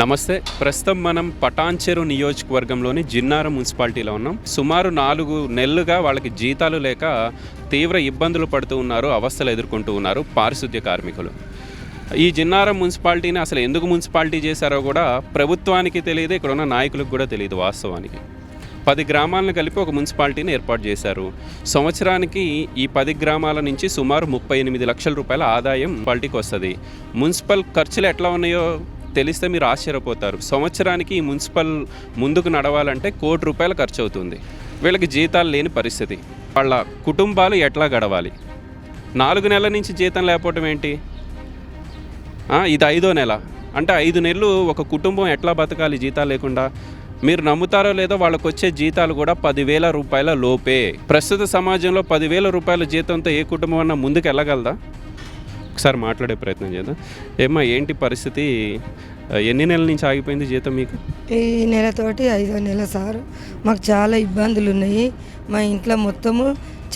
నమస్తే. ప్రస్తుతం మనం పటాన్చెరు నియోజకవర్గంలోని జిన్నారం మున్సిపాలిటీలో ఉన్నాం. సుమారు నాలుగు నెలలుగా వాళ్ళకి జీతాలు లేక తీవ్ర ఇబ్బందులు పడుతూ ఉన్నారు అవస్థలు ఎదుర్కొంటూ ఉన్నారు పారిశుద్ధ్య కార్మికులు. ఈ జిన్నారం మున్సిపాలిటీని అసలు ఎందుకు మున్సిపాలిటీ చేశారో కూడా ప్రభుత్వానికి తెలియదు ఇక్కడ ఉన్న నాయకులకు కూడా తెలియదు వాస్తవానికి. పది గ్రామాలను కలిపి ఒక మున్సిపాలిటీని ఏర్పాటు చేశారు. సంవత్సరానికి ఈ పది గ్రామాల నుంచి సుమారు ముప్పై ఎనిమిది లక్షల రూపాయల ఆదాయం మున్సిపాలిటీకి వస్తుంది. మున్సిపల్ ఖర్చులు ఎట్లా ఉన్నాయో తెలిస్తే మీరు ఆశ్చర్యపోతారు. సంవత్సరానికి ఈ మున్సిపల్ ముందుకు నడవాలంటే కోటి రూపాయలు ఖర్చు అవుతుంది వీళ్ళకి జీతాలు లేని పరిస్థితి. వాళ్ళ కుటుంబాలు ఎట్లా గడవాలి? నాలుగు నెలల నుంచి జీతం లేకపోవటం ఏంటి? ఇది ఐదో నెల. అంటే ఐదు నెలలు ఒక కుటుంబం ఎట్లా బతకాలి జీతాలు లేకుండా? మీరు నమ్ముతారో లేదో వాళ్ళకు వచ్చే జీతాలు కూడా పదివేల రూపాయల లోపే. ప్రస్తుత సమాజంలో పదివేల రూపాయల జీతంతో ఏ కుటుంబం అన్నా ముందుకు వెళ్ళగలదా ఒకసారి మాట్లాడే ప్రయత్నం చేద్దాం. ఏమ్మా ఏంటి పరిస్థితి? ఎన్ని నెలల నుంచి ఆగిపోయింది జీతం మీకు? ఈ నెలతోటి ఐదో నెల సార్. మాకు చాలా ఇబ్బందులు ఉన్నాయి. మా ఇంట్లో మొత్తము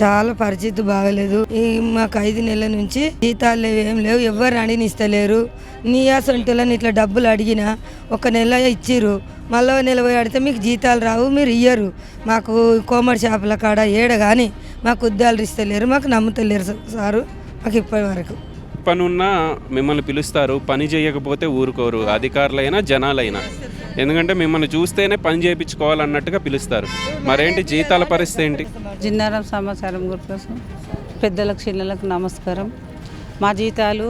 చాలా పరిస్థితి బాగలేదు. ఈ మాకు ఐదు నెలల నుంచి జీతాలు లేవు ఏం లేవు. ఎవరు అడిగినిస్తలేరు నీయాసొంటలని ఇట్లా డబ్బులు అడిగినా ఒక నెల ఇచ్చిర్రు. మళ్ళీ నెల పోయి అడిగితే మీకు జీతాలు రావు మీరు ఇయ్యరు. మాకు కోమడి షాపుల కాడ ఏడ కానీ మాకు ఉద్యోగాలు ఇస్తలేరు మాకు నమ్ముతలేరు సారు. మాకు ఇప్పటి వరకు. పనున్నా మిమ్మల్ని పిలుస్తారు పని చేయకపోతే ఊరుకోరు అధికారులైనా జనాలైనా. ఎందుకంటే మిమ్మల్ని చూస్తేనే పని చేయించుకోవాలన్నట్టుగా పిలుస్తారు. మరేంటి జీతాల పరిస్థితి ఏంటి? జిన్నారం సమాచారం గుర్తు పెద్దలకు చిన్నలకు నమస్కారం. మా జీతాలు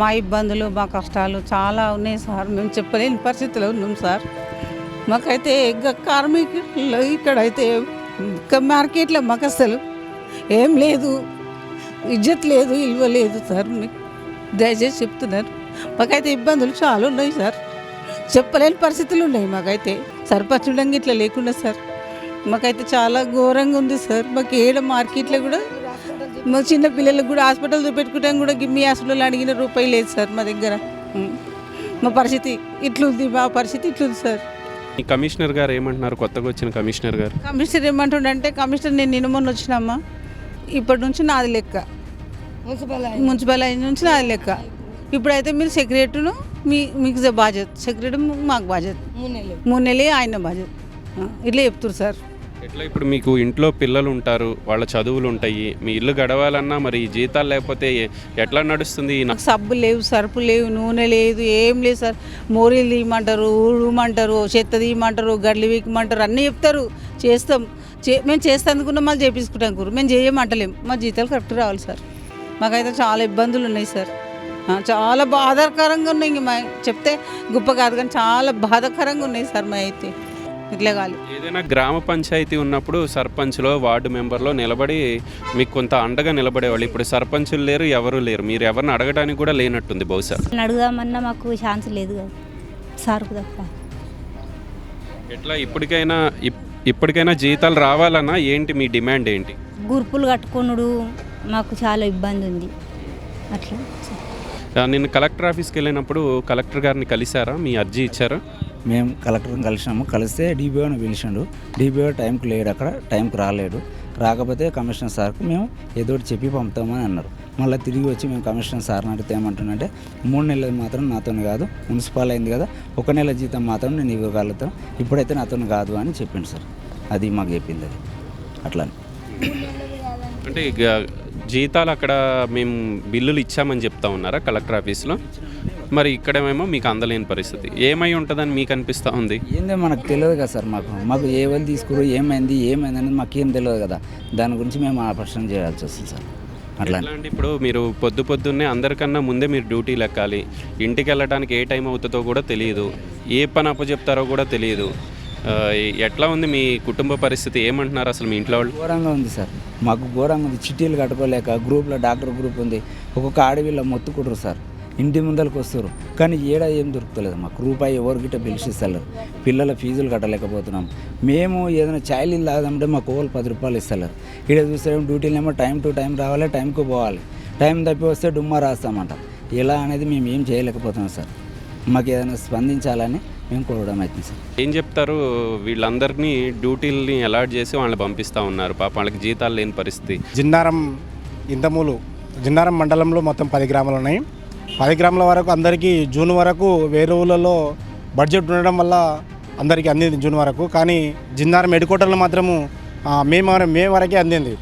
మా ఇబ్బందులు మా కష్టాలు చాలా ఉన్నాయి సార్. మేము చెప్పలేని పరిస్థితిలో ఉన్నాం సార్. మాకైతే ఇంకా కార్మికులు ఇక్కడైతే ఇంకా మార్కెట్లో మాకు అసలు ఏం లేదు. ఇజ్జత్ లేదు ఇల్వ లేదు సార్. మీకు దయచేసి చెప్తున్నారు. మాకైతే ఇబ్బందులు చాలా ఉన్నాయి సార్. చెప్పలేని పరిస్థితులు ఉన్నాయి మాకైతే. సర్పంచ్ ఉండంగా ఇట్లా లేకుండా సార్. మాకైతే చాలా ఘోరంగా ఉంది సార్. మాకు ఏడ మార్కెట్లో కూడా మా చిన్న పిల్లలకు కూడా హాస్పిటల్ చూపెట్టుకుంటాం కూడా గిమ్మి హాస్పిటల్ అడిగిన రూపాయి లేదు సార్ మా దగ్గర. మా పరిస్థితి ఇట్లుంది మా పరిస్థితి ఇట్లుంది సార్. ఈ కమిషనర్ గారు ఏమంటున్నారు? కొత్తగా వచ్చిన కమిషనర్ గారు. కమిషనర్ ఏమంటుండంటే కమిషనర్ నేను నిన్న మొన్న వచ్చినమ్మా ఇప్పటి నుంచి నాది లెక్క. మున్సిపల్ మున్సిపల్ అయిన నుంచి నాది లెక్క. ఇప్పుడైతే మీరు సెక్రటరీను మీ మీకు బాధ్యత. సెక్రటరీ మాకు బాధ్యత. మూడు నెలలు. ఆయన బాధ్యత. ఇట్లా చెప్తున్నారు సార్. ఎట్లా ఇప్పుడు మీకు ఇంట్లో పిల్లలు ఉంటారు వాళ్ళ చదువులు ఉంటాయి మీ ఇల్లు గడవాలన్నా మరి జీతాలు లేకపోతే ఎట్లా నడుస్తుంది నాకు సబ్బు లేవు సరుపు లేవు నూనె లేదు ఏం లేదు సార్. మోరీలు తీయమంటారు ఊడమంటారు చెత్త తీయమంటారు గడ్లు వీకమంటారు అన్నీ చెప్తారు. చేస్తాం. చే మేము చేస్తానుకున్న మళ్ళీ చేపించుకుంటాం కూర మేము చేయమంటలేం. మా జీతాలు కరెక్ట్ రావాలి సార్. మాకైతే చాలా ఇబ్బందులు ఉన్నాయి సార్. చాలా బాధాకరంగా ఉన్నాయి. ఇంక మా చెప్తే గొప్ప కాదు కానీ చాలా బాధాకరంగా ఉన్నాయి సార్ మా అయితే. ఇట్లా కాదు. ఏదైనా గ్రామ పంచాయతీ ఉన్నప్పుడు సర్పంచ్లో వార్డు మెంబర్లో నిలబడి మీకు కొంత అండగా నిలబడేవాళ్ళు. ఇప్పుడు సర్పంచులు లేరు ఎవరు లేరు. మీరు ఎవరిని అడగడానికి కూడా లేనట్టుంది బహుశా. అడుగుదామన్నా మాకు ఛాన్స్ లేదు కదా సార్కు తప్ప. ఎట్లా ఇప్పటికైనా ఇప్- ఇప్పటికైనా జీతాలు రావాలన్నా ఏంటి మీ డిమాండ్ ఏంటి? గుర్పులు కట్టుకొనుడు మాకు చాలా ఇబ్బంది ఉంది. అట్లా. ఆ, నిన్న కలెక్టర్ ఆఫీస్కి వెళ్ళినప్పుడు కలెక్టర్ గారిని కలిశారా? మీ అర్జీ ఇచ్చారా? మేము కలెక్టర్ని కలిసినాము. కలిస్తే డీబీఓని పిలిచిండు. డీబీఓ టైంకి లేడు అక్కడ టైంకి రాలేడు. రాకపోతే కమిషనర్ సార్కు మేము ఏదో చెప్పి పంపుతామని అన్నారు. మళ్ళీ తిరిగి వచ్చి మేము కమిషనర్ సార్ని అడిగితే ఏమంటున్నంటే మూడు నెలలు మాత్రం నాతో కాదు మున్సిపల్ అయింది కదా ఒక నెల జీతం మాత్రం నేను ఇవ్వగలుగుతాను ఇప్పుడైతే నాతో కాదు అని చెప్పిండు సార్. అది మాకు చెప్పింది అది. అట్లా అంటే ఇక జీతాలు అక్కడ మేము బిల్లులు ఇచ్చామని చెప్తా ఉన్నారా కలెక్టర్ ఆఫీస్లో? మరి ఇక్కడేమో మీకు అందలేని పరిస్థితి. ఏమై ఉంటుందని మీకు అనిపిస్తూ ఉంది? ఏందో మనకు తెలియదు కదా సార్ మాకు. మాకు ఏ వాళ్ళు తీసుకురు ఏమైంది ఏమైంది అనేది మాకేం తెలియదు కదా. దాని గురించి మేము ఆ ప్రశ్న చేయాల్సి వస్తుంది సార్. అట్లా. అంటే ఇప్పుడు మీరు పొద్దు పొద్దున్నే అందరికన్నా ముందే మీరు డ్యూటీలు ఎక్కాలి ఇంటికి వెళ్ళడానికి ఏ టైం అవుతుందో కూడా తెలియదు. ఏ పని అప్పచెప్తారో కూడా తెలియదు. ఎట్లా ఉంది మీ కుటుంబ పరిస్థితి? ఏమంటున్నారు అసలు మీ ఇంట్లో వాళ్ళు? ఘోరంగా ఉంది సార్. మాకు ఘోరంగా ఉంది. చిట్టీలు కట్టుకోలేక గ్రూప్లో డాక్టర్ గ్రూప్ ఉంది. ఒక్కొక్క ఆడవిళ్ళ మొత్తుకుంటారు సార్. ఇంటి ముందరకు వస్తారు. కానీ ఏడా ఏం దొరుకుతలేదు మాకు. రూపాయి ఎవరు గిట్ట పిలిచిస్తలేరు పిల్లల ఫీజులు కట్టలేకపోతున్నాం. మేము ఏదైనా ఛాయలు ఇల్లు తాగదామంటే మాకు ఓళ్ళు పది రూపాయలు ఇస్తలేరు. ఇక్కడ చూస్తే డ్యూటీలు ఏమో టైం టు టైం రావాలి టైంకి పోవాలి. టైం తప్పి వస్తే డుమ్మా రాస్తామంట. ఎలా అనేది మేము ఏం చేయలేకపోతున్నాం సార్. మాకు ఏదైనా స్పందించాలని మేము కోరడం అవుతుంది సార్. ఏం చెప్తారు? వీళ్ళందరినీ డ్యూటీలని అలాట్ చేసి వాళ్ళని పంపిస్తూ ఉన్నారు. పాప వాళ్ళకి జీతాలు లేని పరిస్థితి. జిన్నారం ఇంతమూలు జిన్నారం మండలంలో మొత్తం పది గ్రామాలు ఉన్నాయి. పది గ్రాముల వరకు అందరికీ జూన్ వరకు వేరే ఊళ్ళలో బడ్జెట్ ఉండడం వల్ల అందరికీ అందింది జూన్ వరకు. కానీ జిన్నారం హెడ్క్వార్టర్లో మాత్రము మే మే వరకే అందింది.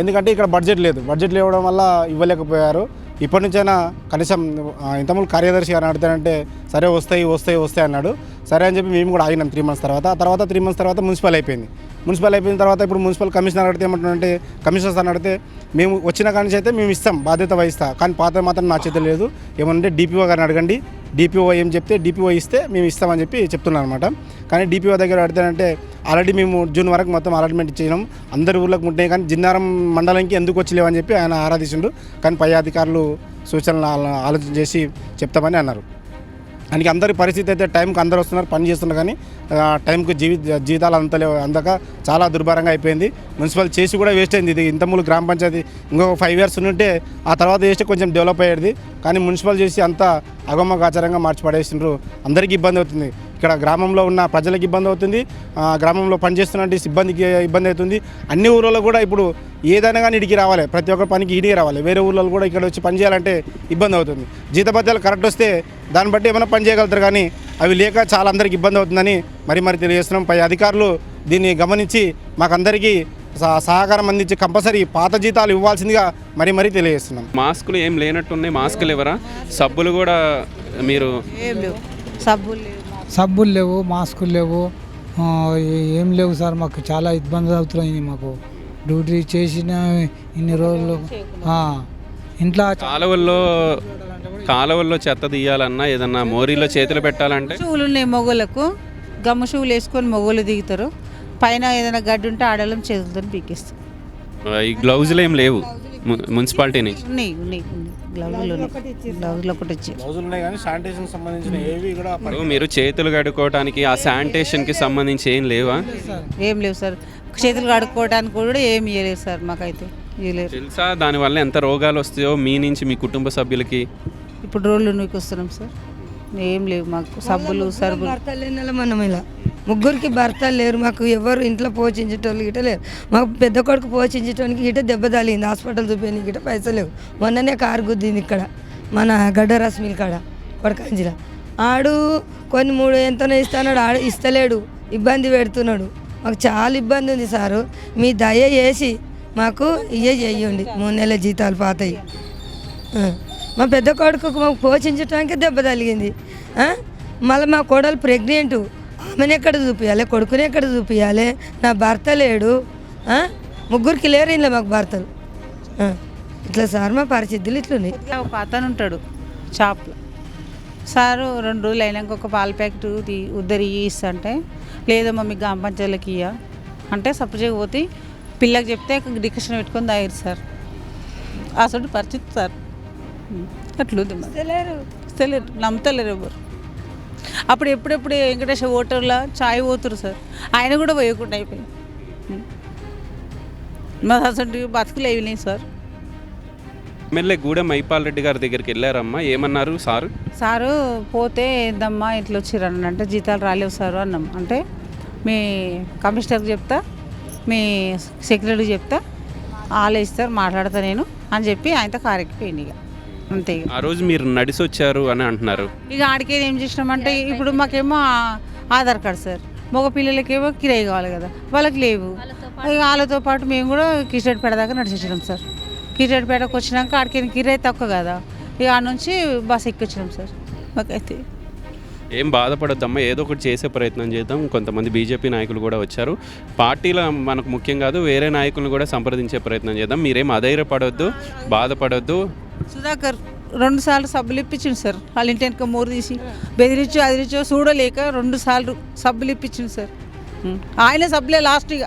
ఎందుకంటే ఇక్కడ బడ్జెట్ లేదు. బడ్జెట్ లేవడం వల్ల ఇవ్వలేకపోయారు. ఇప్పటి నుంచైనా కనీసం ఆ, ఇంతకుముందు కార్యదర్శి గారు అడుగుతానంటే సరే వస్తాయి వస్తాయి వస్తాయి అన్నాడు. సరే అని చెప్పి మేము కూడా ఆగినాం త్రీ మంత్స్ తర్వాత. ఆ తర్వాత త్రీ మంత్స్ తర్వాత మున్సిపల్ అయిపోయింది. మున్సిపల్ అయిపోయిన తర్వాత ఇప్పుడు మున్సిపల్ కమిషనర్ అడిగితే ఏమంటున్నారంటే కమిషనర్ సార్ అడిగితే మేము వచ్చిన కాడి అయితే మేము ఇస్తాం బాధ్యత వహిస్తా. కానీ పాత మాత్రం నా చేతిలో లేదు. ఏమంటే డిపిఓ గారిని అడగండి. డిపిఓ ఏం చెప్తే డిపిఓ ఇస్తే మేము ఇస్తామని చెప్పి చెప్తున్నాను అనమాట కానీ డిపిఓ దగ్గర అడితేనంటే ఆల్రెడీ మేము జూన్ వరకు మొత్తం అలాట్మెంట్ ఇచ్చినాం అందరి ఊర్లకు ఉంటున్నాయి. కానీ జిన్నారం మండలంకి ఎందుకు వచ్చలేవని చెప్పి ఆయన ఆరాధించిండు. కానీ పై అధికారులు సూచనలు ఆలోచన చేసి చెప్తామని అన్నారు. దానికి అందరి పరిస్థితి అయితే టైంకి అందరు వస్తున్నారు పని చేస్తున్నారు కానీ ఆ, టైంకి జీవి జీతాలు అంత అందక చాలా దుర్భరంగా అయిపోయింది. మున్సిపల్ చేసి కూడా వేస్ట్ అయింది. ఇది ఇంతమూలు గ్రామ పంచాయతీ ఇంకొక ఫైవ్ ఇయర్స్ ఉంటే ఆ తర్వాత చేస్తే కొంచెం డెవలప్ అయ్యేది. కానీ మున్సిపల్ చేసి అంత అగమ్మ గాచారంగా మార్చి పడేసిండ్రు. అందరికీ ఇబ్బంది అవుతుంది. ఇక్కడ గ్రామంలో ఉన్న ప్రజలకు ఇబ్బంది అవుతుంది. గ్రామంలో పనిచేస్తున్న సిబ్బందికి ఇబ్బంది అవుతుంది. అన్ని ఊర్లలో కూడా ఇప్పుడు ఏదైనా కానీ ఇడికి రావాలి. ప్రతి ఒక్క పనికి ఇడికి రావాలి. వేరే ఊర్లలో కూడా ఇక్కడ వచ్చి పని చేయాలంటే ఇబ్బంది అవుతుంది. జీతభత్యాలు కరెక్ట్ వస్తే దాన్ని బట్టి ఏమైనా పని చేయగలుగుతారు కానీ అవి లేక చాలా అందరికి ఇబ్బంది అవుతుందని మరి మరి తెలియజేస్తున్నాం. పై అధికారులు దీన్ని గమనించి మాకందరికీ సహ- సహకారం అందించి కంపల్సరీ పాత జీతాలు ఇవ్వాల్సిందిగా మరి మరీ తెలియజేస్తున్నాం. మాస్కులు ఏం లేనట్టున్నాయి. మాస్కులు ఎవరా? సబ్బులు కూడా మీరు సబ్బులు సబ్బులు లేవు మాస్కులు లేవు. ఏ- లేవు సార్ మాకు చాలా ఇబ్బంది అవుతున్నాయి మాకు. డ్యూటీ చేసిన ఇన్ని రోజులు ఆ, ఇంట్లో కాలువల్లో కాలువల్లో చెత్త తీయాలన్నా ఏదన్నా మోరీలో చేతులు పెట్టాలంటే? షూలు ఉన్నాయి మొగోళ్ళకు. గమ్మ షూలు వేసుకొని మొగోళ్ళు దిగుతారు. పైన ఏదైనా గడ్డి ఉంటే ఆడలం చేతులతో పీకేస్తాం. ఆ, ఈ గ్లౌజులు ఏం లేవు. మున్సిపాలిటీ నుంచి ఉన్నాయి ఉన్నాయి. గ్లౌజులు ఉన్నాయి గ్లౌజులు ఒకటి వచ్చారు రోజులు ఉన్నాయి కానీ శానిటేషన్ సంబంధించిన ఏవి కూడా ఇప్పుడు మీరు చేతులు కడుక్కోవడానికి ఆ శానిటేషన్కి సంబంధించి ఏం లేవా? ఏం లేవు సార్. చేతులు కడుక్కోవడానికి కూడా ఏం ఇవ్వలేదు సార్ మాకైతే. తెలుసా దానివల్ల ఎంత రోగాలు వస్తాయో మీ నుంచి మీ కుటుంబ సభ్యులకి? ఇప్పుడు రోడ్లు నూకి వస్తున్నాం సార్. ఏం లేవు మాకు. సబ్బులు లేని మనం ఇలా ముగ్గురికి భర్త లేరు మాకు ఎవరు ఇంట్లో పోషించేటోళ్ళు గిట లేరు. మాకు పెద్ద కొడుకు పోషించడానికి గిట దెబ్బ తగిలింది హాస్పిటల్ చూపించి గిట పైసలు లేవు. మొన్ననే కారు గుద్దింది ఇక్కడ మన గడ్డరశ్మిల్ కాడ కొడకంజిల. ఆడు కొన్ని మూడు ఎంతనో ఇస్తాడు ఆడు ఇస్తలేడు ఇబ్బంది పెడుతున్నాడు. మాకు చాలా ఇబ్బంది ఉంది సారు. మీ దయ చేసి మాకు ఇవే చెయ్యండి మూడు నెలల జీతాలు పాతాయి. మా పెద్ద కొడుకు మాకు పోషించడానికి దెబ్బ తగిలింది. మళ్ళీ మా కోడలు ప్రెగ్నెంటు. ఆమెను ఎక్కడ చూపించాలి కొడుకుని ఎక్కడ చూపించాలి నా భర్త లేడు? ముగ్గురికి లేరు ఇంట్లో మాకు భర్తలు. ఇట్లా సార్ మా పరిస్థితులు ఇట్లున్నాయి. ఇట్లా ఒక అతను ఉంటాడు షాప్లో సారు రెండు రోజులు అయినాక ఒక పాల ప్యాకెట్ తీ ఉద్దరి ఇస్తంటే లేదమ్మా మీకు గ్రామ పంచాయతీలకి ఇయ్య. అంటే సపరేట్గా పోతే పిల్లకి చెప్తే డికషన్ పెట్టుకొని తాగారు సార్. అసలు పరిస్థితి సార్. ఉం. అట్లుంది మరి. తెలియదు నమ్ముతలేరు ఎవరు. అప్పుడు ఎప్పుడెప్పుడు వెంకటేశ్వర ఓటర్ల చాయ్ పోతురు సార్. ఆయన కూడా పోయకుండా అయిపోయింది. మాది అసలు బతుకులు అయినాయి సార్. ఎమ్మెల్యే గూడెం మైపాల్ రెడ్డి గారి దగ్గరికి వెళ్ళారమ్మా. ఏమన్నారు సారు? సారు పోతే ఏందమ్మా ఇట్లా వచ్చిర్రు అంటే జీతాలు రాలేవు సారు అన్నాం. అంటే మీ కమిషనర్కి చెప్తా మీ సెక్రటరీకి చెప్తా వాళ్ళు ఇస్తారు మాట్లాడతా నేను అని చెప్పి ఆయనతో కారెక్కిపోయింది ఇక. అంతే. ఆ రోజు మీరు నడిసి వచ్చారు అని అంటున్నారు. ఇక ఆడికి ఏం చేసినామంటే ఇప్పుడు మాకేమో ఆ- ఆధార్ కార్డు సార్. మగ పిల్లలకేమో కిరాయి కావాలి కదా వాళ్ళకి లేవు. ఇక వాళ్ళతో పాటు మేము కూడా కిషోర్పేట దాకా నడిచేసినాం సార్. కిషోర్పేటకు వచ్చినాక ఆడికి కిరాయి తక్కువ కదా ఇక ఆ నుంచి బస్ ఎక్కొచ్చినాం సార్. మాకైతే. ఏం బాధపడొద్దమ్మా ఏదో ఒకటి చేసే ప్రయత్నం చేద్దాం. కొంతమంది బీజేపీ నాయకులు కూడా వచ్చారు. పార్టీలో మనకు ముఖ్యం కాదు వేరే నాయకులను కూడా సంప్రదించే ప్రయత్నం చేద్దాం. మీరేం అధైర్యపడొద్దు బాధపడొద్దు. సుధాకర్ రెండు సార్లు సబ్బులు ఇప్పించింది సార్. వాళ్ళ ఇంటి వెనక మూరు తీసి బెదిరించో అదిరించో చూడలేక రెండు సార్లు సబ్బులు ఇప్పించింది సార్. ఆయన సబ్బులే లాస్ట్ ఇక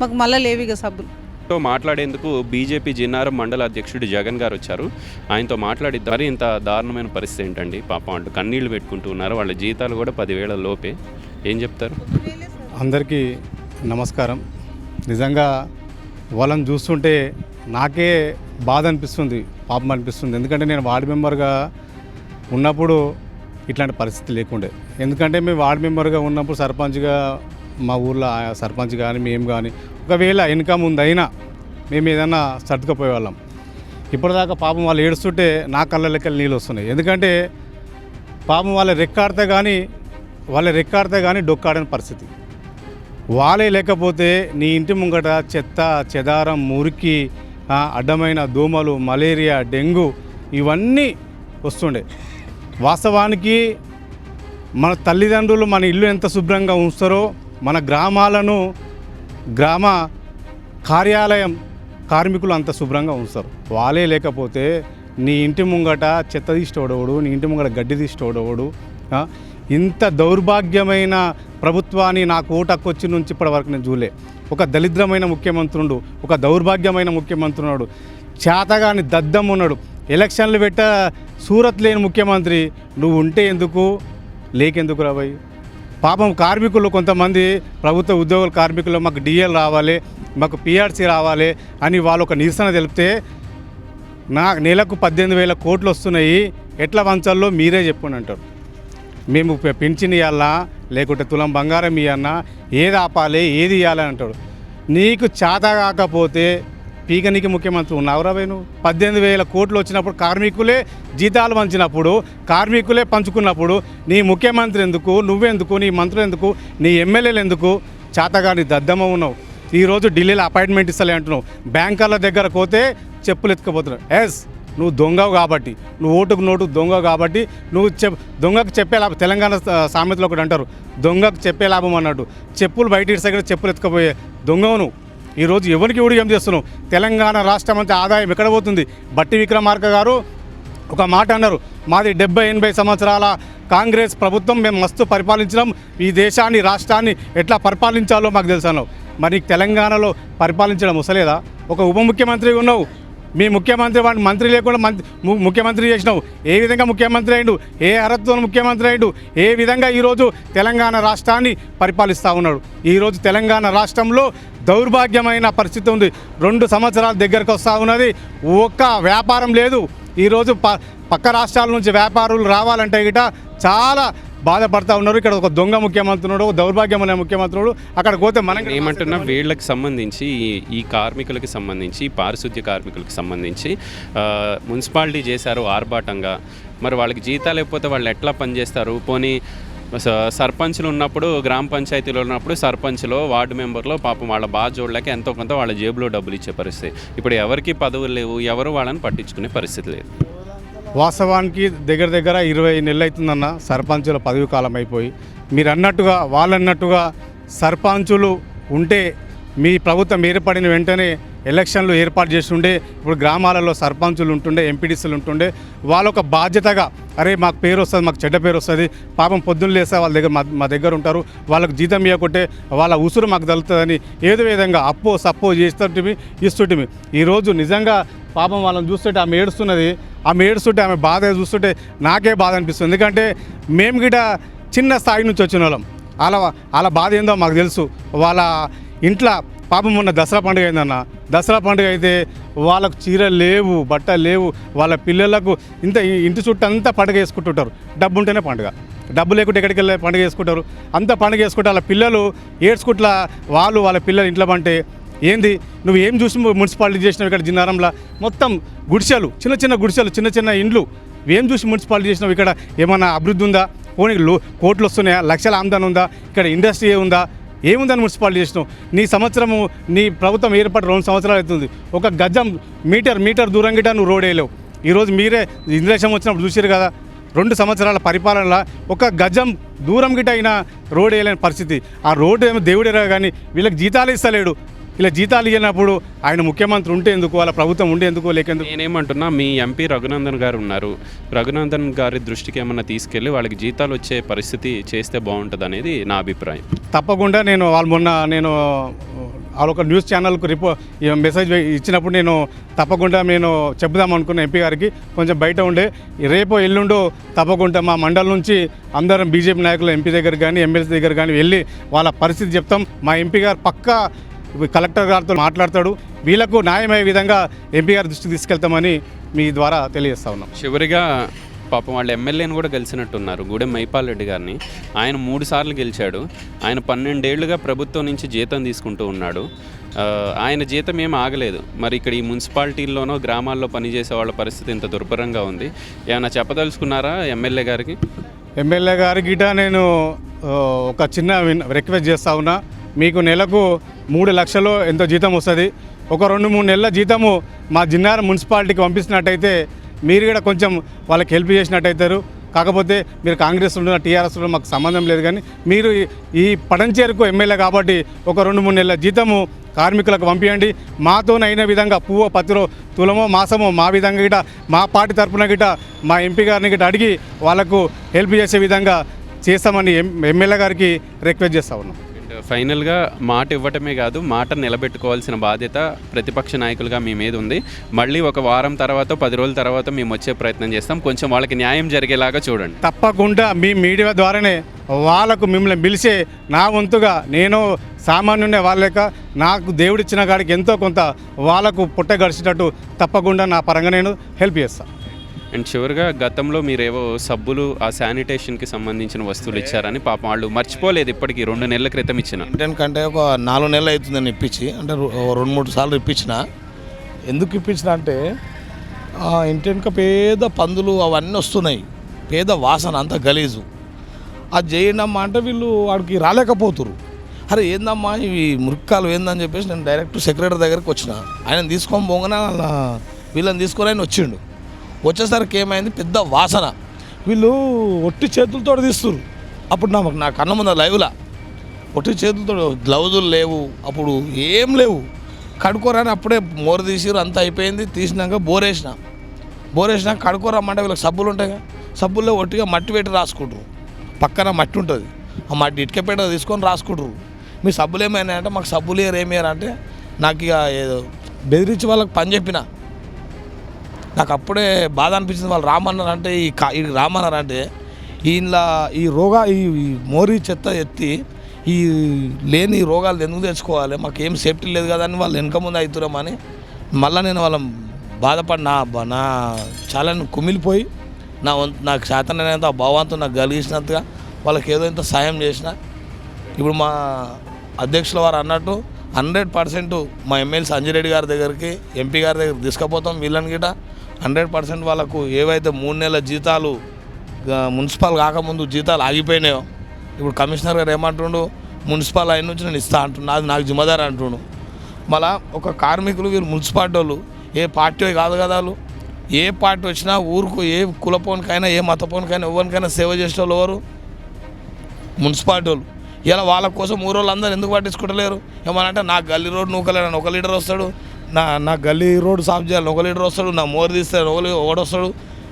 మాకు మళ్ళీ లేవు ఇక సబ్బులు. తో మాట్లాడేందుకు బీజేపీ జిన్నారం మండల అధ్యక్షుడు జగన్ గారు వచ్చారు. ఆయనతో మాట్లాడిద్దారు ఇంత దారుణమైన పరిస్థితి ఏంటండి? పాపం అంటూ కన్నీళ్ళు పెట్టుకుంటూ ఉన్నారు? వాళ్ళ జీతాలు కూడా పదివేల లోపే. ఏం చెప్తారు? అందరికీ నమస్కారం. నిజంగా వాళ్ళని చూస్తుంటే నాకే బాధ అనిపిస్తుంది పాపం అనిపిస్తుంది. ఎందుకంటే నేను వార్డు మెంబర్గా ఉన్నప్పుడు ఇట్లాంటి పరిస్థితి లేకుండే. ఎందుకంటే మేము వార్డు మెంబర్గా ఉన్నప్పుడు సర్పంచ్గా మా ఊర్లో ఆ సర్పంచ్ కానీ మేము కానీ ఒకవేళ ఇన్కమ్ ఉందైనా మేము ఏదైనా సర్దుకుపోయేవాళ్ళం. ఇప్పటిదాకా పాపం వాళ్ళు ఏడుస్తుంటే నా కళ్ళ లెక్కలు నీళ్ళు వస్తున్నాయి. ఎందుకంటే పాపం వాళ్ళ రెక్కాడితే కానీ వాళ్ళ రెక్కాడితే కానీ డొక్కాడని పరిస్థితి. వాళ్ళే లేకపోతే నీ ఇంటి ముంగట చెత్త చెదారం మురికి అడ్డమైన దోమలు మలేరియా డెంగ్యూ ఇవన్నీ వస్తుండే. వాస్తవానికి మన తల్లిదండ్రులు మన ఇల్లు ఎంత శుభ్రంగా ఉంచుతారో మన గ్రామాలను గ్రామ కార్యాలయం కార్మికులు అంత శుభ్రంగా ఉంచుతారు. వాళ్ళే లేకపోతే నీ ఇంటి ముంగట చెత్త తీసుకోవడవుడు నీ ఇంటి ముంగట గడ్డి తీసుకోవడవుడు ఇంత దౌర్భాగ్యమైన ప్రభుత్వాన్ని నాకు ఓటకు వచ్చి నుంచి ఇప్పటి వరకు నేను చూలే ఒక దరిద్రమైన ముఖ్యమంత్రుడు ఒక దౌర్భాగ్యమైన ముఖ్యమంత్రుడు చేతగాని దద్దం ఉన్నాడు. ఎలక్షన్లు పెట్ట సూరత్ లేని ముఖ్యమంత్రి నువ్వు ఉంటే ఎందుకు? లేకెందుకు రాబాయి? పాపం కార్మికులు కొంతమంది ప్రభుత్వ ఉద్యోగుల కార్మికులు మాకు డిఎల్ రావాలి మాకు పిఆర్సీ రావాలి అని వాళ్ళు ఒక నిరసన తెలిపితే నా నెలకు పద్దెనిమిది వేల కోట్లు వస్తున్నాయి ఎట్లా వంచాలో మీరే చెప్పండి అంటారు మేము పెన్షన్ పింఛన్ ఇవ్వాలా లేకుంటే తులం బంగారం ఇవ్వన్నా ఏది ఆపాలి ఏది ఇవ్వాలని అంటాడు. నీకు చేత కాకపోతే పీకనికి ముఖ్యమంత్రి ఉన్నావురా నువ్వు పద్దెనిమిది వేల కోట్లు వచ్చినప్పుడు కార్మికులే జీతాలు పంచినప్పుడు కార్మికులే పంచుకున్నప్పుడు నీ ముఖ్యమంత్రి ఎందుకు నువ్వెందుకు నీ మంత్రులు ఎందుకు నీ ఎమ్మెల్యేలు ఎందుకు చేతగాని దద్దమ్మ ఉన్నావు. ఈరోజు ఢిల్లీలో అపాయింట్మెంట్ ఇస్తలే అంటున్నావు. బ్యాంకర్ల దగ్గర పోతే చెప్పులు ఎత్తుకపోతున్నావు ఎస్. నువ్వు దొంగవు కాబట్టి నువ్వు ఓటుకు నోటు దొంగ కాబట్టి నువ్వు చెప్ దొంగకు చెప్పే లాభం తెలంగాణ సామెతలు సామెతలో ఒకటి అంటారు దొంగకు చెప్పే లాభం అన్నట్టు చెప్పులు బయట ఇడిసే దగ్గర చెప్పులు ఎత్తుకుపోయే దొంగవు నువ్వు. ఈరోజు ఎవరికి ఎవడు ఏం చేస్తున్నావు? తెలంగాణ రాష్ట్రం అంతా ఆదాయం ఎక్కడ పోతుంది? బట్టి విక్రమార్క గారు ఒక మాట అన్నారు మాది డెబ్బై ఎనభై సంవత్సరాల కాంగ్రెస్ ప్రభుత్వం మేము మస్తు పరిపాలించడం ఈ దేశాన్ని రాష్ట్రాన్ని ఎట్లా పరిపాలించాలో మాకు తెలుసు అన్నావు. మరి తెలంగాణలో పరిపాలించడం వస్తలేదా ఒక ఉప ముఖ్యమంత్రి ఉన్నావు మీ ముఖ్యమంత్రి వాడిని మంత్రి లేకుండా మంత్రి ముఖ్యమంత్రి చేసినావు. ఏ విధంగా ముఖ్యమంత్రి అయిండు? ఏ అర్హతతో ముఖ్యమంత్రి అయిండు? ఏ విధంగా ఈరోజు తెలంగాణ రాష్ట్రాన్ని పరిపాలిస్తూ ఉన్నాడు? ఈరోజు తెలంగాణ రాష్ట్రంలో దౌర్భాగ్యమైన పరిస్థితి ఉంది. రెండు సంవత్సరాల దగ్గరకు వస్తూ ఉన్నది. ఒక్క వ్యాపారం లేదు. ఈరోజు ప పక్క రాష్ట్రాల నుంచి వ్యాపారులు రావాలంటే గిట చాలా బాధపడతా ఉన్నారు. ఇక్కడ ఒక దొంగ ముఖ్యమంత్రి ఉన్నాడు ఒక దౌర్భాగ్యమైన ముఖ్యమంత్రి అక్కడ పోతే మనం ఏమంటున్నా వీళ్ళకి సంబంధించి ఈ- కార్మికులకి సంబంధించి పారిశుద్ధ్య కార్మికులకి సంబంధించి మున్సిపాలిటీ చేశారు ఆర్భాటంగా. మరి వాళ్ళకి జీతాలు లేకపోతే వాళ్ళు ఎట్లా పనిచేస్తారు? పోనీ స- సర్పంచ్లు ఉన్నప్పుడు గ్రామ పంచాయతీలో ఉన్నప్పుడు సర్పంచ్లో వార్డు మెంబర్లో పాపం వాళ్ళ బాధ చూడలేక ఎంతో కొంత వాళ్ళ జేబులో డబ్బులు ఇచ్చే పరిస్థితి. ఇప్పుడు ఎవరికి పదవులు లేవు ఎవరు వాళ్ళని పట్టించుకునే పరిస్థితి లేదు. వాస్తవానికి దగ్గర దగ్గర ఇరవై నెలలు అవుతుందన్న సర్పంచుల పదవి కాలం అయిపోయి మీరు అన్నట్టుగా వాళ్ళన్నట్టుగా సర్పంచులు ఉంటే మీ ప్రభుత్వం ఏర్పడిన వెంటనే ఎలక్షన్లు ఏర్పాటు చేస్తుండే ఇప్పుడు గ్రామాలలో సర్పంచులు ఉంటుండే ఎంపీటీసీలు ఉంటుండే వాళ్ళొక బాధ్యతగా అరే మాకు పేరు వస్తుంది మాకు చెడ్డ పేరు వస్తుంది పాపం పొద్దున్న లేస్తే వాళ్ళ దగ్గర మా- మా దగ్గర ఉంటారు వాళ్ళకి జీతం ఇవ్వకుంటే వాళ్ళ ఉసురు మాకు తగులుతుందని ఏదో విధంగా అప్పో సప్పో చేస్తుంటిమి ఇస్తుంటిమి. ఈరోజు నిజంగా పాపం వాళ్ళని చూస్తుంటే ఆమె ఏడుస్తున్నది. ఆమె ఏడుస్తుంటే ఆమె బాధ చూస్తుంటే నాకే బాధ అనిపిస్తుంది. ఎందుకంటే మేము గిట చిన్న స్థాయి నుంచి వచ్చిన వాళ్ళం. వాళ్ళ వాళ్ళ బాధ ఏందో మాకు తెలుసు. వాళ్ళ ఇంట్లో పాపం మొన్న దసరా పండుగ అయిందన్న. దసరా పండుగ అయితే వాళ్ళకు చీరలు లేవు బట్టలు లేవు. వాళ్ళ పిల్లలకు ఇంత ఇంటి చుట్టూ అంతా పండుగ వేసుకుంటుంటారు డబ్బు ఉంటేనే పండుగ. డబ్బు లేకుంటే ఎక్కడికి వెళ్ళే పండుగ వేసుకుంటారు అంత పండుగ వేసుకుంటే వాళ్ళ పిల్లలు ఏడ్చుకుంట్లా వాళ్ళు వాళ్ళ పిల్లలు ఇంట్లో పంటే ఏంది? నువ్వు ఏం చూసి మున్సిపాలిటీ చేసినావు ఇక్కడ జిన్నారంలో? మొత్తం గుడిసెలు చిన్న చిన్న గుడిసెలు చిన్న చిన్న ఇండ్లు. ఏం చూసి మున్సిపాలిటీ చేసినావు ఇక్కడ? ఏమైనా అభివృద్ధి ఉందా? పోనీ లో కోట్లు వస్తున్నాయా? లక్షల ఆమ్దాన్ ఉందా? ఇక్కడ ఇండస్ట్రీ ఉందా? ఏముందని మున్సిపాలిటీ చేసినావు? నీ సంవత్సరము నీ ప్రభుత్వం ఏర్పాటు రెండు సంవత్సరాలు అవుతుంది. ఒక గజం మీటర్ మీటర్ దూరం గిట్ట నువ్వు రోడ్ వేయలేవు. ఈరోజు మీరే ఇంద్రేశం వచ్చినప్పుడు చూసారు కదా? రెండు సంవత్సరాల పరిపాలనలో ఒక గజం దూరం గిట్ట అయినా రోడ్ వేయలేని పరిస్థితి. ఆ రోడ్డు ఏమో దేవుడేరా కానీ వీళ్ళకి జీతాలు ఇస్తలేడు. ఇలా జీతాలు ఇవ్వనప్పుడు ఆయన ముఖ్యమంత్రి ఉంటే ఎందుకు? వాళ్ళ ప్రభుత్వం ఉంటే ఎందుకు? లేకెందుకు? నేనేమంటున్నా మీ ఎంపీ రఘునందన్ గారు ఉన్నారు. రఘునందన్ గారి దృష్టికి ఏమన్నా తీసుకెళ్ళి వాళ్ళకి జీతాలు వచ్చే పరిస్థితి చేస్తే బాగుంటుంది అనేది నా అభిప్రాయం. తప్పకుండా నేను వాళ్ళు మొన్న నేను ఒక న్యూస్ ఛానల్కు రిపో మెసేజ్ ఇచ్చినప్పుడు నేను తప్పకుండా నేను చెప్దాం అనుకున్న ఎంపీ గారికి కొంచెం బయట ఉండే రేపు ఎల్లుండో తప్పకుండా మా మండలం నుంచి అందరం బీజేపీ నాయకులు ఎంపీ దగ్గర కానీ ఎమ్మెల్సీ దగ్గర కానీ వెళ్ళి వాళ్ళ పరిస్థితి చెప్తాం. మా ఎంపీ గారు పక్కా కలెక్టర్ గారితో మాట్లాడతాడు. వీళ్ళకు న్యాయమయ్యే విధంగా ఎంపీ గారి దృష్టికి తీసుకెళ్తామని మీ ద్వారా తెలియజేస్తా ఉన్నాం. చివరిగా పాపం వాళ్ళ ఎమ్మెల్యేని కూడా గెలిచినట్టున్నారు గూడెం మైపాల్ రెడ్డి గారిని. ఆయన మూడు సార్లు గెలిచాడు. ఆయన పన్నెండేళ్ళుగా ప్రభుత్వం నుంచి జీతం తీసుకుంటూ ఉన్నాడు. ఆయన జీతం ఏం ఆగలేదు. మరి ఇక్కడ ఈ మున్సిపాలిటీల్లోనో గ్రామాల్లో పనిచేసే వాళ్ళ పరిస్థితి ఇంత దుర్భరంగా ఉంది. ఏమైనా చెప్పదలుచుకున్నారా ఎమ్మెల్యే గారికి? ఎమ్మెల్యే గారి గిట నేను ఒక చిన్న రిక్వెస్ట్ చేస్తా ఉన్నా. మీకు నెలకు మూడు లక్షలు ఎంతో జీతం వస్తుంది. ఒక రెండు మూడు నెలల జీతము మా జిన్నార మున్సిపాలిటీకి పంపిస్తున్నట్టయితే మీరు కూడా కొంచెం వాళ్ళకి హెల్ప్ చేసినట్టయితారు. కాకపోతే మీరు కాంగ్రెస్ ఉన్న టీఆర్ఎస్లో మాకు సంబంధం లేదు కానీ మీరు ఈ- పడంచేరుకు ఎమ్మెల్యే కాబట్టి ఒక రెండు మూడు నెలల జీతము కార్మికులకు పంపించండి మాతోనైన విధంగా పువ్వు పత్తిరో తులమో మాసమో మా విధంగా గిట మా పార్టీ తరఫున గిట మా ఎంపీ గారిని గిట అడిగి వాళ్ళకు హెల్ప్ చేసే విధంగా చేస్తామని ఎం ఎమ్మెల్యే గారికి రిక్వెస్ట్ చేస్తా ఉన్నాం. ఫైనల్గా మాట ఇవ్వటమే కాదు మాట నిలబెట్టుకోవాల్సిన బాధ్యత ప్రతిపక్ష నాయకులుగా మీ మీద ఉంది. మళ్ళీ ఒక వారం తర్వాత పది రోజుల తర్వాత మేము వచ్చే ప్రయత్నం చేస్తాం. కొంచెం వాళ్ళకి న్యాయం జరిగేలాగా చూడండి. తప్పకుండా మీ మీడియా ద్వారానే వాళ్ళకు మిమ్మల్ని పిలిచే నా వంతుగా నేను సామాన్యునే వాళ్ళక నాకు దేవుడిచ్చిన కాడికి ఎంతో కొంత వాళ్ళకు పుట్ట గడిచినట్టు తప్పకుండా నా పరంగా నేను హెల్ప్ చేస్తాను అండ్ చివరిగా గతంలో మీరేవో సబ్బులు ఆ శానిటేషన్కి సంబంధించిన వస్తువులు ఇచ్చారని పాపం వాళ్ళు మర్చిపోలేదు ఇప్పటికి రెండు నెలల క్రితం ఇచ్చిన. ఇంటెన్ ఒక నాలుగు నెలలు అవుతుందని ఇప్పించి అంటే రెండు మూడు సార్లు ఇప్పించిన. ఎందుకు ఇప్పించిన అంటే ఆ, ఇంటి వెనుక పేద పందులు అవన్నీ వస్తున్నాయి. పేద వాసన అంత గలీజు. అది చేయండమ్మా అంటే వీళ్ళు వాడికి రాలేకపోతురు. అరే ఏందమ్మా ఇవి మురికాలు ఏందని చెప్పేసి నేను డైరెక్ట్ సెక్రటరీ దగ్గరికి వచ్చిన. ఆయన తీసుకొని పోగానే వీళ్ళని తీసుకొని ఆయన వచ్చిండు. వచ్చేసరికి ఏమైంది? పెద్ద వాసన. వీళ్ళు ఒట్టి చేతులతో తీస్తురు అప్పుడు నా నా కన్న ముందు లైవ్లా. ఒట్టి చేతులతో గ్లౌజులు లేవు. అప్పుడు ఏం లేవు. కడుకోరని అప్పుడే మోర తీసిరు అంతా అయిపోయింది. తీసినాక బోరేసిన బోరేసినాక కడుకోరమ్మంటే వీళ్ళకి సబ్బులు ఉంటాయి కదా. సబ్బుల్లో ఒట్టిగా మట్టి పెట్టి రాసుకుంటారు. పక్కన మట్టి ఉంటుంది. ఆ మట్టి ఇటుకపేట తీసుకొని రాసుకుంటారు. మీ సబ్బులు ఏమైనా అంటే మాకు సబ్బులు ఏరు అంటే నాకు ఇక ఏదో బెదిరించి వాళ్ళకి పని చెప్పిన. నాకు అప్పుడే బాధ అనిపించింది. వాళ్ళు రామన్నారంటే ఈ కా ఈ రామన్నారంటే ఈయన ఈ రోగా ఈ మోరీ చెత్త ఎత్తి ఈ లేని రోగాలు ఎందుకు తెచ్చుకోవాలి? మాకు ఏం సేఫ్టీ లేదు కదా అని వాళ్ళు వెనక ముందు అవుతున్నామని మళ్ళీ నేను వాళ్ళ బాధపడి నా నా చాలా కుమిలిపోయి నా వంతు నాకు శాతనైనంత భావంతో నాకు కలిగించినంతగా వాళ్ళకి ఏదో ఇంత సాయం చేసిన. ఇప్పుడు మా అధ్యక్షుల వారు అన్నట్టు హండ్రెడ్ పర్సెంట్ మా ఎమ్మెల్యే సంజయ్ రెడ్డి గారి దగ్గరికి ఎంపీ గారి దగ్గరికి తీసుకుపోతాం వీళ్ళని గిట. హండ్రెడ్ పర్సెంట్ వాళ్ళకు ఏవైతే మూడు నెలల జీతాలు మున్సిపల్ కాకముందు జీతాలు ఆగిపోయినాయో ఇప్పుడు కమిషనర్ గారు ఏమంటుండు మున్సిపల్ అయిన నుంచి నేను ఇస్తా అంటున్నా అది నాకు జిమ్మదారి అంటుండు. మళ్ళా ఒక కార్మికులు వీళ్ళు మున్సిపాలిటీ వాళ్ళు ఏ పార్టీ కాదు కదా వాళ్ళు. ఏ పార్టీ వచ్చినా ఊరుకు ఏ కులపోనికైనా ఏ మతపోనికైనా ఎవరికైనా సేవ చేసే వాళ్ళు ఎవరు? మున్సిపాలిటీ వాళ్ళు ఇలా వాళ్ళ కోసం ఊరు వాళ్ళందరూ ఎందుకు పట్టించుకుంటలేరు? ఏమనంటే నా గల్లీ రోడ్ నూకలేడని ఒక లీటర్ వస్తాడు నా నా గల్లీ రోడ్ సాఫ్ చేయాలి. ఒక లీటర్ వస్తాడు నా మోరు తీస్తే ఒకరు ఒకడు వస్తాడు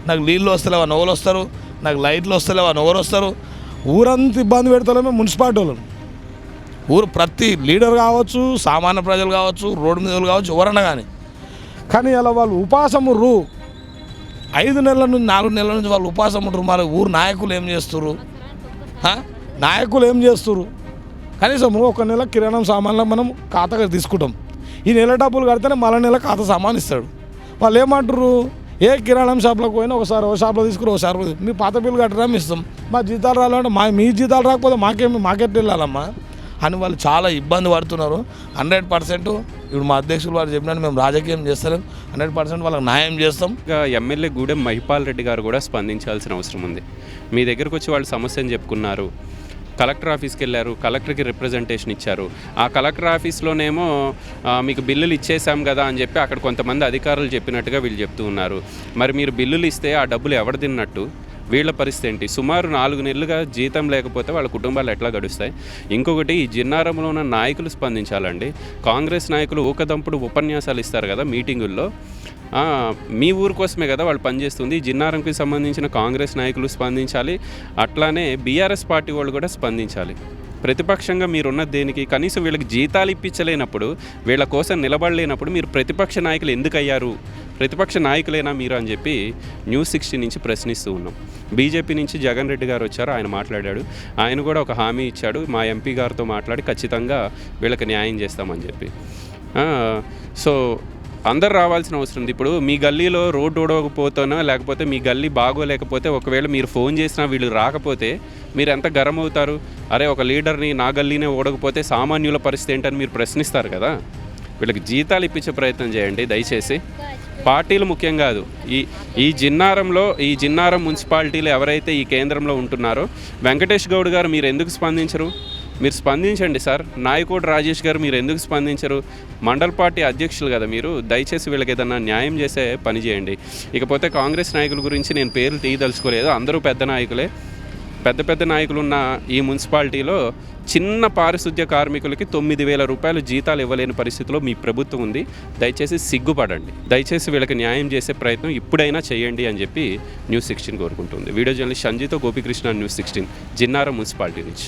నాకు నీళ్ళు వస్తలేవా నవ్వులు వస్తారు నాకు లైట్లు వస్తలేవా నవ్వులు వస్తారు. ఊరంతా ఇబ్బంది పెడతలేమే మున్సిపాలిటీ వాళ్ళని. ఊరు ప్రతి లీడర్ కావచ్చు సామాన్య ప్రజలు కావచ్చు రోడ్డు మీద కావచ్చు ఎవరన్నా కానీ. కానీ అలా వాళ్ళు ఉపాసం రూ. ఐదు నెలల నుంచి నాలుగు నెలల నుంచి వాళ్ళు ఉపాసం ఉంటారు మరి ఊరు నాయకులు ఏం చేస్తారు నాయకులు ఏం చేస్తారు కనీసం ఒక నెల కిరాణం సామాన్లు మనం ఖాతాగా తీసుకుంటాం. ఈ నెల డబ్బులు కడితేనే మళ్ళీ నెల ఖాతా సామాన్ ఇస్తాడు. వాళ్ళు ఏమంటారు ఏ కిరాణం షాప్లోకి పోయినా ఒకసారి ఓ షాప్లో తీసుకుని ఒకసారి మీ పాత బిల్లు కట్టరా ఇస్తాం మా జీతాలు రావాలంటే మా మీ జీతాలు రాకపోతే మాకేమి మాకెట్ వెళ్ళాలమ్మా? అని వాళ్ళు చాలా ఇబ్బంది పడుతున్నారు. హండ్రెడ్ పర్సెంట్ ఇప్పుడు మా అధ్యక్షులు వారు చెప్పినట్టు మేము రాజకీయం చేస్తలేం. హండ్రెడ్ పర్సెంట్ వాళ్ళకి న్యాయం చేస్తాం. ఇంకా ఎమ్మెల్యే గూడెం మహిపాల్ రెడ్డి గారు కూడా స్పందించాల్సిన అవసరం ఉంది. మీ దగ్గరకు వచ్చి వాళ్ళు సమస్యను చెప్పుకున్నారు. కలెక్టర్ ఆఫీస్కి వెళ్ళారు కలెక్టర్కి రిప్రజెంటేషన్ ఇచ్చారు. ఆ కలెక్టర్ ఆఫీస్లోనేమో మీకు బిల్లులు ఇచ్చేసాం కదా అని చెప్పి అక్కడ కొంతమంది అధికారులు చెప్పినట్టుగా వీళ్ళు చెప్తూ ఉన్నారు. మరి మీరు బిల్లులు ఇస్తే ఆ డబ్బులు ఎవరు తిన్నట్టు? వీళ్ళ పరిస్థితి ఏంటి? సుమారు నాలుగు నెలలుగా జీతం లేకపోతే వాళ్ళ కుటుంబాలు ఎట్లా గడుస్తాయి? ఇంకొకటి ఈ జిన్నారంలో ఉన్న నాయకులు స్పందించాలండి. కాంగ్రెస్ నాయకులు ఊకదంపుడు ఉపన్యాసాలు ఇస్తారు కదా మీటింగుల్లో. మీ ఊరు కోసమే కదా వాళ్ళు పనిచేస్తుంది. జిన్నారంకి సంబంధించిన కాంగ్రెస్ నాయకులు స్పందించాలి. అట్లానే బీఆర్ఎస్ పార్టీ వాళ్ళు కూడా స్పందించాలి. ప్రతిపక్షంగా మీరున్న దేనికి కనీసం వీళ్ళకి జీతాలు ఇప్పించలేనప్పుడు వీళ్ళ కోసం నిలబడలేనప్పుడు మీరు ప్రతిపక్ష నాయకులు ఎందుకయ్యారు? ప్రతిపక్ష నాయకులేనా మీరు అని చెప్పి న్యూస్ సిక్స్టీ నుంచి ప్రశ్నిస్తూ ఉన్నాం. బీజేపీ నుంచి జగన్ రెడ్డి గారు వచ్చారు ఆయన మాట్లాడాడు. ఆయన కూడా ఒక హామీ ఇచ్చాడు మా ఎంపీ గారితో మాట్లాడి ఖచ్చితంగా వీళ్ళకి న్యాయం చేస్తామని చెప్పి. సో అందరు రావాల్సిన అవసరం ఉంది. ఇప్పుడు మీ గల్లీలో రోడ్డు ఓడవకపోతేనో లేకపోతే మీ గల్లీ బాగోలేకపోతే ఒకవేళ మీరు ఫోన్ చేసినా వీళ్ళు రాకపోతే మీరు ఎంత గరం అవుతారు? అరే ఒక లీడర్ని నా గల్లీనే ఓడకపోతే సామాన్యుల పరిస్థితి ఏంటని మీరు ప్రశ్నిస్తారు కదా. వీళ్ళకి జీతాలు ఇప్పించే ప్రయత్నం చేయండి దయచేసి. పార్టీలు ముఖ్యం కాదు. ఈ ఈ జిన్నారంలో ఈ జిన్నారం మున్సిపాలిటీలు ఎవరైతే ఈ కేంద్రంలో ఉంటున్నారో వెంకటేష్ గౌడ్ గారు మీరు ఎందుకు స్పందించరు? మీరు స్పందించండి సార్. నాయకోడు రాజేష్ గారు మీరు ఎందుకు స్పందించరు? మండల్ పార్టీ అధ్యక్షులు కదా మీరు. దయచేసి వీళ్ళకి ఏదన్నా న్యాయం చేసే పని చేయండి. ఇకపోతే కాంగ్రెస్ నాయకుల గురించి నేను పేర్లు తీయదలుచుకోలేదు. అందరూ పెద్ద నాయకులే. పెద్ద పెద్ద నాయకులు ఉన్న ఈ మున్సిపాలిటీలో చిన్న పారిశుద్ధ్య కార్మికులకి తొమ్మిది వేల రూపాయలు జీతాలు ఇవ్వలేని పరిస్థితిలో మీ ప్రభుత్వం ఉంది. దయచేసి సిగ్గుపడండి. దయచేసి వీళ్ళకి న్యాయం చేసే ప్రయత్నం ఇప్పుడైనా చేయండి అని చెప్పి న్యూస్ సిక్స్టీన్ కోరుకుంటుంది. Video journalist సంజీతో Gopikrishna news sixteen Jinnaram municipality నుంచి.